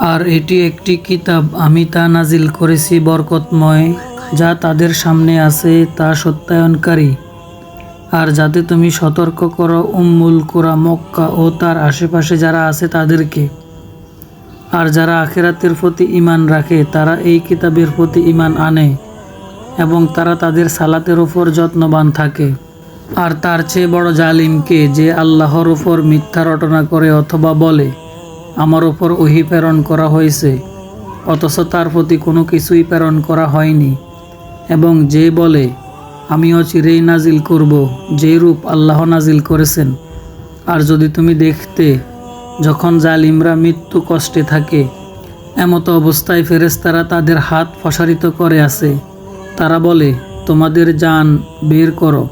আর এটি একটি কিতাব। আমি তা নাজিল করেছি বরকতময়, যা তাদের সামনে আছে, তা সত্যায়নকারী। আর যাতে তুমি সতর্ক করো, উম্মুল কুরা মক্কা ও তার আশেপাশে যারা আছে তাদেরকে। আর যারা আখেরাতের প্রতি ইমান রাখে, তারা এই কিতাবের প্রতি ইমান আনে এবং তারা তাদের সালাতের ওপর যত্নবান থাকে। আর তার চেয়ে বড় জালিমকে যে আল্লাহর ওপর মিথ্যা রটনা করে অথবা বলে। আমার ওপর ওহি প্রেরণ করা হয়েছে, অথচ তার প্রতি কোনো কিছুই প্রেরণ করা হয়নি। এবং যে বলে, আমিও চিরেই নাজিল করব, যে রূপ আল্লাহ নাজিল করেছেন। আর যদি তুমি দেখতে, যখন জালিমরা মৃত্যু কষ্টে থাকে, এমত অবস্থায় ফেরেশতারা তাদের হাত প্রসারিত করে আছে। তারা বলে, তোমাদের যান বের করো,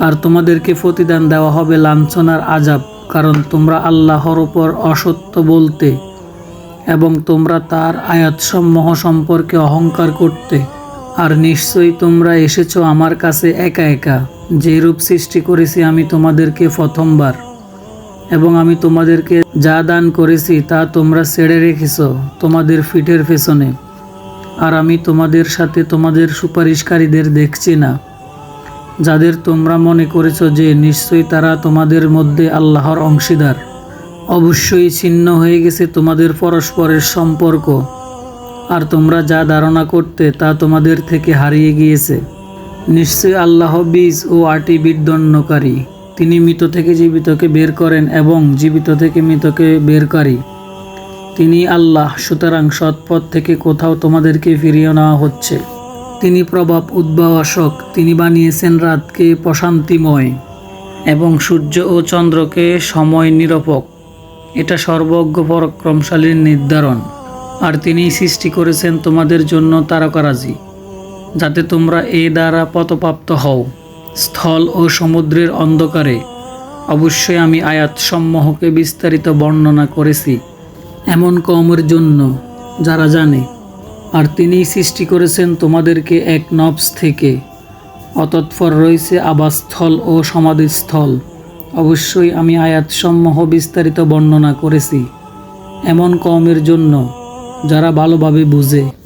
আর তোমাদেরকে প্রতিদান দেওয়া হবে লাঞ্ছনার আজাব কারণ তোমরা আল্লাহর ওপর অসত্য বলতে এবং তোমরা তার আয়াতসমূহ সম্পর্কে অহংকার করতে। আর নিশ্চয়ই তোমরা এসেছ আমার কাছে একা একা। যে রূপ সৃষ্টি করেছি আমি তোমাদেরকে প্রথমবার। এবং আমি তোমাদেরকে যা দান করেছি তা তোমরা ছেড়ে রেখেছ তোমাদের ফিটের পেছনে। আর আমি তোমাদের সাথে তোমাদের সুপারিশকারীদের দেখছি না। যাদের তোমরা মনে করেছ যে নিশ্চয়ই তারা তোমাদের মধ্যে আল্লাহর অংশীদার, অবশ্যই ছিন্ন হয়ে গেছে তোমাদের পরস্পরের সম্পর্ক। আর তোমরা যা ধারণা করতে তা তোমাদের থেকে হারিয়ে গিয়েছে। নিশ্চয়ই আল্লাহ বীজ ও আটি বিদণ্ডকারী। তিনি মৃত থেকে জীবিতকে বের করেন এবং জীবিত থেকে মৃতকে বেরকারী তিনি আল্লাহ, সুতরাং সৎপথ থেকে কোথাও তোমাদেরকে ফিরিয়ে নেওয়া হচ্ছে। তিনি প্রভাব উদ্ভাসক তিনি বানিয়েছেন রাতকে প্রশান্তিময় এবং সূর্য ও চন্দ্রকে সময় নিরপক এটা সর্বজ্ঞ পরাক্রমশালীর নির্ধারণ। আর তিনি সৃষ্টি করেছেন তোমাদের জন্য তারকারাজি, যাতে তোমরা এ দ্বারা পথপ্রাপ্ত হও। স্থল ও সমুদ্রের অন্ধকারে অবশ্যই আমি আয়াত সমূহকে বিস্তারিত বর্ণনা করেছি। এমন কমের জন্য যারা জানে আর তিনিই সৃষ্টি করেছেন তোমাদেরকে এক নবস থেকে। অতৎপর রয়েছে আবাসস্থল ও সমাধিস্থল। অবশ্যই আমি আয়াতসমূহ বিস্তারিত বর্ণনা করেছি। এমন কমের জন্য যারা ভালোভাবে বুঝে।